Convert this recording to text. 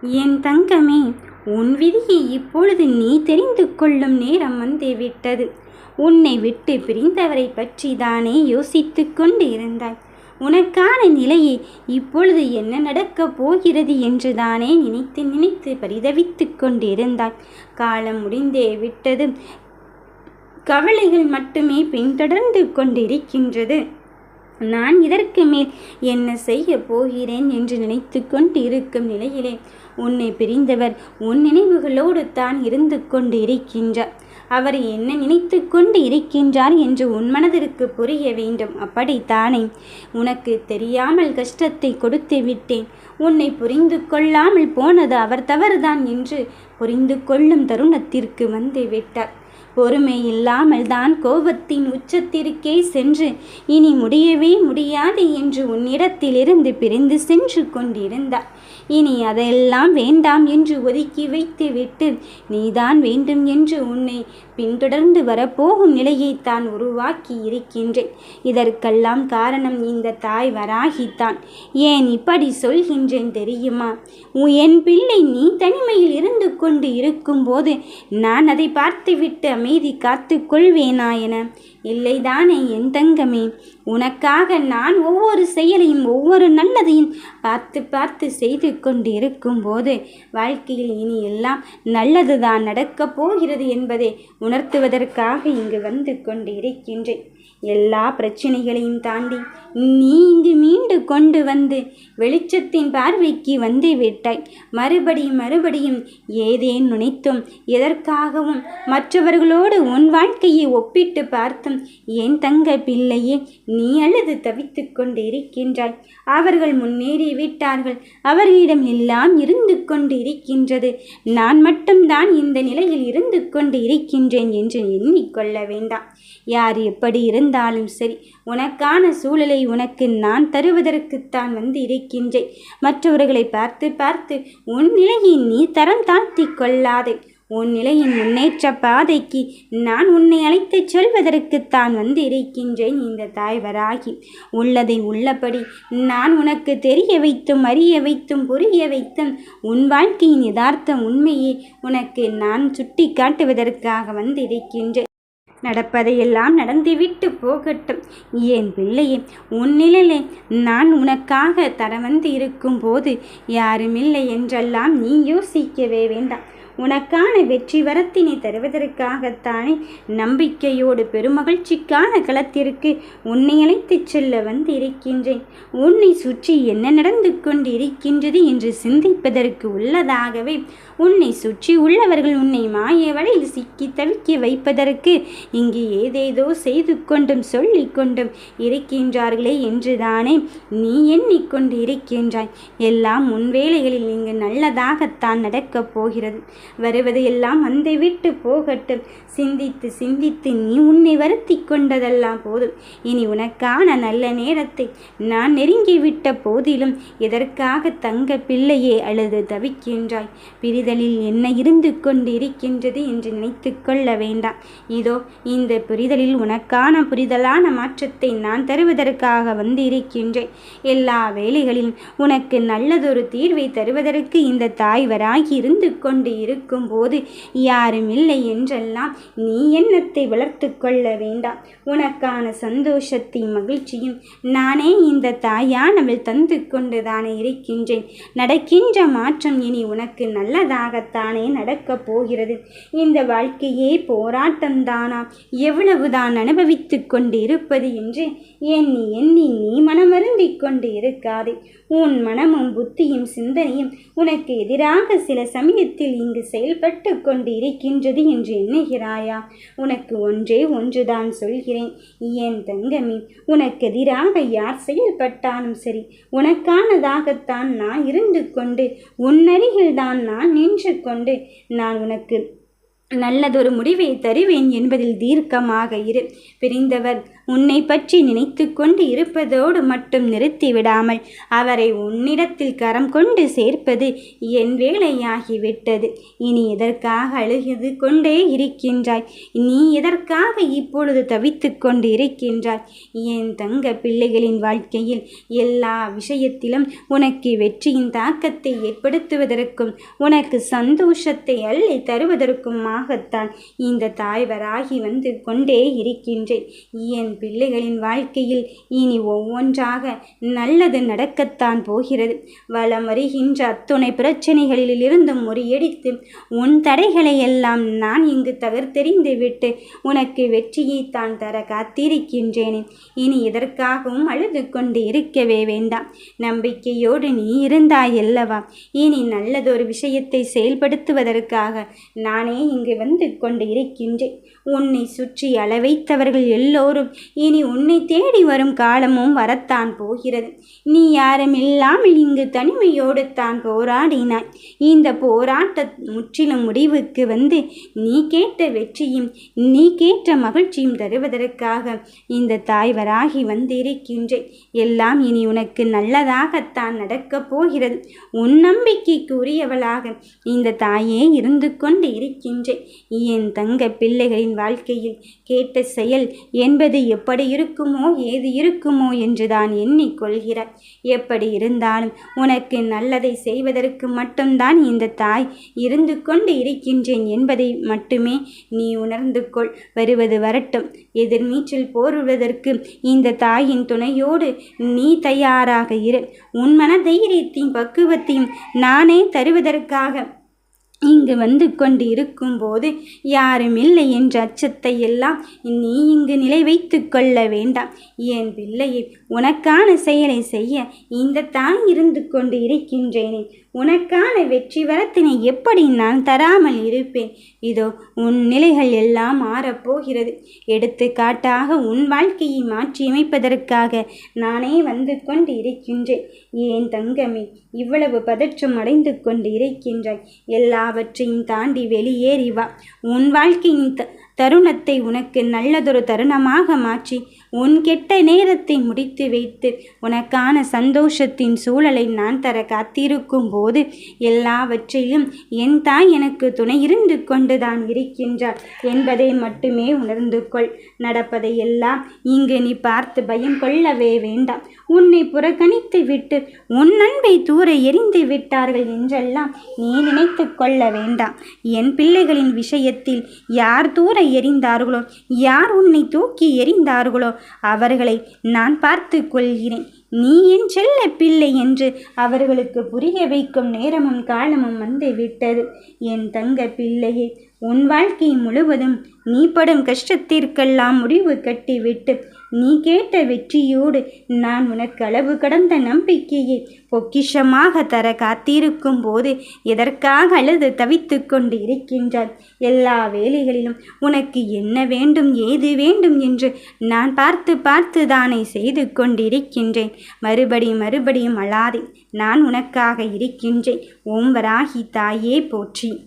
என் தங்கமே உன் விதியை இப்பொழுது நீ தெரிந்து கொள்ளும் நேரம் வந்து விட்டது. உன்னை விட்டு பிரிந்தவரை பற்றி தானே யோசித்து கொண்டு இருந்தாய். உனக்கான நிலையை இப்பொழுது என்ன நடக்கப் போகிறது என்று தானே நினைத்து நினைத்து பரிதவித்து கொண்டிருந்தாய். காலம் முடிந்தே விட்டது. கவலைகள் மட்டுமே பின்தொடர்ந்து கொண்டிருக்கின்றது. நான் இதற்கு மேல் என்ன செய்ய போகிறேன் என்று நினைத்து கொண்டு இருக்கும் நிலையிலே உன்னை பிரிந்தவர் உன் நினைவுகளோடு தான் இருந்து கொண்டு இருக்கின்றார் அவர் என்ன நினைத்து கொண்டு இருக்கின்றார் என்று உன் மனதிற்கு புரிய வேண்டும். அப்படித்தானே? உனக்கு தெரியாமல் கஷ்டத்தை கொடுத்து விட்டேன். உன்னை புரிந்து கொள்ளாமல் போனது அவர் தவறுதான் என்று புரிந்து கொள்ளும் தருணத்திற்கு வந்து விட்டார். பொறுமை இல்லாமல் தான் கோபத்தின் உச்சத்திற்கே சென்று இனி முடியவே முடியாது என்று உன்னிடத்திலிருந்து பிரிந்து சென்று கொண்டிருந்தார். இனி அதெல்லாம் வேண்டாம் என்று ஒதுக்கி வைத்துவிட்டு நீதான் வேண்டும் என்று உன்னை பின்தொடர்ந்து வரப்போகும் நிலையை தான் உருவாக்கி இருக்கின்றேன். இதற்கெல்லாம் காரணம் இந்த தாய் வராகித்தான். ஏன் இப்படி சொல்கின்றேன் தெரியுமா? என் பிள்ளை நீ தனிமையில் இருந்து கொண்டு இருக்கும்போது நான் அதை பார்த்துவிட்டு அமைதி காத்து கொள்வேனா என இல்லைதானே என் தங்கமே? உனக்காக நான் ஒவ்வொரு செயலையும் ஒவ்வொரு நல்லதையும் பார்த்து பார்த்து செய்து கொண்டு இருக்கும்போது வாழ்க்கையில் இனி எல்லாம் நல்லதுதான் நடக்கப் போகிறது என்பதை உணர்த்துவதற்காக இங்கு வந்து கொண்டு இருக்கின்றேன் எல்லா பிரச்சனைகளையும் தாண்டி நீ இங்கு மீண்டு கொண்டு வந்து வெளிச்சத்தின் பார்வைக்கு வந்து விட்டாய். மறுபடியும் மறுபடியும் ஏதேன் நினைத்தும் எதற்காகவும் மற்றவர்களோடு உன் வாழ்க்கையை ஒப்பிட்டு பார்த்தும் என் தங்க பிள்ளையே நீ அழுது தவித்து கொண்டிருக்கின்றாய். அவர்கள் முன்னேறி விட்டார்கள். அவர்களிடம் எல்லாம் இருந்து கொண்டு இருக்கின்றது நான் மட்டும்தான் இந்த நிலையில் இருந்து கொண்டு இருக்கின்றேன் என்று எண்ணிக்கொள்ள வேண்டாம். யார் எப்படி இருந்தாலும் சரி உனக்கான சூழலை உனக்கு நான் தருவதற்குத்தான் வந்து இருக்கின்றேன் மற்றவர்களை பார்த்து பார்த்து உன் நிலையை நீ தரம் தாழ்த்தி கொள்ளாதே. உன் நிலையின் முன்னேற்ற பாதைக்கு நான் உன்னை அழைத்துச் செல்வதற்குத்தான் வந்து இருக்கின்றேன் இந்த தாய்வராகி. உள்ளதை உள்ளபடி நான் உனக்கு தெரிய வைத்தும் அறிய வைத்தும் புரிய வைத்தும் உன் வாழ்க்கையின் யதார்த்த உண்மையை உனக்கு நான் சுட்டி காட்டுவதற்காக வந்து இருக்கின்றேன் நடப்பதையெல்லாம் நடந்துவிட்டு போகட்டும். ஏன் பிள்ளையே உன் நிழலை நான் உனக்காக தர வந்து இருக்கும்போது யாருமில்லை என்றெல்லாம் நீ யோசிக்கவே வேண்டாம். உனக்கான வெற்றி வரத்தினை தருவதற்காகத்தானே நம்பிக்கையோடு பெருமகிழ்ச்சிக்கான களத்திற்கு உன்னை அழைத்துச் செல்ல வந்து இருக்கின்றேன் உன்னை சுற்றி என்ன நடந்து கொண்டு இருக்கின்றது என்று சிந்திப்பதற்கு உள்ளதாகவே உன்னை சுற்றி உள்ளவர்கள் உன்னை மாய வழியில் சிக்கி தவிக்கி வைப்பதற்கு இங்கு ஏதேதோ செய்து கொண்டும் சொல்லி கொண்டும் இருக்கின்றார்களே என்றுதானே நீ எண்ணிக்கொண்டு இருக்கின்றாய் எல்லாம் உன் வேலைகளில் இங்கு நல்லதாகத்தான் நடக்கப் போகிறது. வருவது எல்லாம் வந்து விட்டு போகட்டும். சிந்தித்து சிந்தித்து நீ உன்னை வருத்தி கொண்டதெல்லாம் போதும். இனி உனக்கான நல்ல நேரத்தை நான் நெருங்கிவிட்ட போதிலும் எதற்காக தங்க பிள்ளையே அழுது தவிக்கின்றாய்? பிரிதலில் என்ன இருந்து கொண்டு இருக்கின்றது என்று நினைத்து கொள்ள வேண்டாம். இதோ இந்த புரிதலில் உனக்கான புரிதலான மாற்றத்தை நான் தருவதற்காக வந்து இருக்கின்றேன் எல்லா வேலைகளிலும் உனக்கு நல்லதொரு தீர்வை தருவதற்கு இந்த தாய்வராகி இருந்து கொண்டு இருக்கும் போது யாரும் இல்லை என்றெல்லாம் நீ எண்ணத்தை வளர்த்து கொள்ள வேண்டாம். உனக்கான சந்தோஷத்தையும் மகிழ்ச்சியும் நானே இந்த தாயானவள் தந்து கொண்டு தானே இருக்கின்றேன். நடக்கின்ற மாற்றம் இனி உனக்கு நல்லதாகத்தானே நடக்கப் போகிறது. இந்த வாழ்க்கையே போராட்டம் தானா எவ்வளவுதான் அனுபவித்து கொண்டு இருப்பது என்று எண்ணி எண்ணி நீ மனமருந்திக் கொண்டு இருக்காதே உன் மனமும் புத்தியும் சிந்தனையும் உனக்கு எதிராக சில சமயத்தில் இங்கு செயல்பட்டு கொண்டிருக்கின்றது என்று எண்ணுகிறாயா? உனக்கு ஒன்றே ஒன்றுதான் சொல்கிறேன். ஏன் தங்கமே உனக்கு எதிராக யார் செயல்பட்டாலும் சரி உனக்கானதாகத்தான் நான் இருந்து கொண்டு உன்னருகில்தான் நான் நின்று கொண்டு நான் உனக்கு நல்லதொரு முடிவை தருவேன் என்பதில் தீர்க்கமாக இரு. பிரிந்தவர் உன்னை பற்றி நினைத்து கொண்டு இருப்பதோடு மட்டும் நிறுத்திவிடாமல் அவரை உன்னிடத்தில் கரம் கொண்டு சேர்ப்பது என் வேலையாகிவிட்டது. இனி எதற்காக அழுகிறது கொண்டே இருக்கின்றாய்? நீ எதற்காக இப்பொழுது தவித்து கொண்டு இருக்கின்றாய்? என் தங்க பிள்ளைகளின் வாழ்க்கையில் எல்லா விஷயத்திலும் உனக்கு வெற்றியின் தாக்கத்தை ஏற்படுத்துவதற்கும் உனக்கு சந்தோஷத்தை அள்ளி தருவதற்குமாகத்தான் இந்த தாய்வராகி வந்து கொண்டே இருக்கின்றேன். என் பிள்ளைகளின் வாழ்க்கையில் இனி ஒவ்வொன்றாக நல்லது நடக்கத்தான் போகிறது. வளம் வருகின்ற அத்துணை பிரச்சனைகளிலிருந்து முறியடித்து உன் தடைகளை எல்லாம் நான் இங்கு தகர்த்தெறிந்து விட்டு உனக்கு வெற்றியை தான் தர காத்திருக்கின்றேனே. இனி எதற்காகவும் அழுது கொண்டு இருக்கவே வேண்டாம். நம்பிக்கையோடு நீ இருந்தாய் அல்லவா? இனி நல்லதொரு விஷயத்தை செயல்படுத்துவதற்காக நானே இங்கு வந்து கொண்டு இருக்கின்றேன். உன்னை சுற்றி அளவைத்தவர்கள் எல்லோரும் இனி உன்னை தேடி வரும் காலமும் வரத்தான் போகிறது. நீ யாரும் இல்லாமல் இங்கு தனிமையோடு தான் போராடினாய். இந்த போராட்ட முற்றிலும் முடிவுக்கு வந்து நீ கேட்ட வெற்றியும் நீ கேட்ட மகிழ்ச்சியும் தருவதற்காக இந்த தாய்வராகி வந்திருக்கின்றேன். எல்லாம் இனி உனக்கு நல்லதாகத்தான் நடக்கப் போகிறது. உன் நம்பிக்கைக்கு உரியவளாக இந்த தாயே இருந்து கொண்டு இருக்கின்றேன். என் தங்க பிள்ளைகளின் வாழ்க்கையில் கேட்ட செயல் என்பது எப்படி இருக்குமோ ஏது இருக்குமோ என்றுதான் எண்ணிக்கொள்கிறார் எப்படி இருந்தாலும் உனக்கு நல்லதை செய்வதற்கு மட்டும்தான் இந்த தாய் இருந்து கொண்டு இருக்கின்றேன் என்பதை மட்டுமே நீ உணர்ந்து கொள். வருவது வரட்டும். எதிர்நீச்சல் போருவதற்கு இந்த தாயின் துணையோடு நீ தயாராக இரு. உன் மன தைரியத்தையும் பக்குவத்தையும் நானே தருவதற்காக இங்கு வந்து கொண்டு இருக்கும்போது யாரும் இல்லை என்ற அச்சத்தை எல்லாம் நீ இங்கு நிலை வைத்து கொள்ள வேண்டாம். என் பிள்ளையை உனக்கான செயலை செய்ய இந்த தான் இருந்து கொண்டு இருக்கின்றேனே. உனக்கான வெற்றி வரத்தினை எப்படி நான் தராமல் இருப்பேன்? இதோ உன் நிலைகள் எல்லாம் மாறப்போகிறது. எடுத்துக்காட்டாக உன் வாழ்க்கையை மாற்றியமைப்பதற்காக நானே வந்து கொண்டு இருக்கின்றேன் ஏன் தங்கமே இவ்வளவு பதற்றம் அடைந்து கொண்டு இருக்கின்றாய். எல்லாவற்றையும் தாண்டி வெளியேறி வா. உன் வாழ்க்கையின் தருணத்தை உனக்கு நல்லதொரு தருணமாக மாற்றி உன் கெட்ட நேரத்தை முடித்து வைத்து உனக்கான சந்தோஷத்தின் சூழலை நான் தர காத்திருக்கும் போது எல்லாவற்றையும் என் தாய் எனக்கு துணை இருந்து கொண்டுதான் இருக்கின்றார் என்பதை மட்டுமே உணர்ந்து கொள். நடப்பதை எல்லாம் இங்கு நீ பார்த்து பயம் கொள்ளவே வேண்டாம். உன்னை புறக்கணித்து விட்டு உன் அன்பை தூர எரிந்து விட்டார்கள் என்றெல்லாம் நீ நினைத்து கொள்ள வேண்டாம். என் பிள்ளைகளின் விஷயத்தில் யார் தூர எறிந்தார்களோ யார் உன்னை தூக்கி எறிந்தார்களோ அவர்களை நான் பார்த்து கொள்கிறேன். நீ என் செல்ல பிள்ளை என்று அவர்களுக்கு புரிய வைக்கும் நேரமும் காலமும் வந்து விட்டது என் தங்க பிள்ளையே உன் வாழ்க்கை முழுவதும் நீ படும் கஷ்டத்திற்கெல்லாம் முடிவு கட்டிவிட்டு நீ கேட்ட வெற்றியோடு நான் உனக்கு அளவு கடந்த நம்பிக்கையை பொக்கிஷமாக தர காத்திருக்கும் போது எதற்காக அழுது தவித்து கொண்டு இருக்கின்றாய்? எல்லா வேலைகளிலும் உனக்கு என்ன வேண்டும் ஏது வேண்டும் என்று நான் பார்த்து பார்த்து தானே செய்து கொண்டிருக்கின்றேன். மறுபடியும் மறுபடியும் அழாதே நான் உனக்காக இருக்கின்றேன். ஓம்பராகி தாயே போற்றி.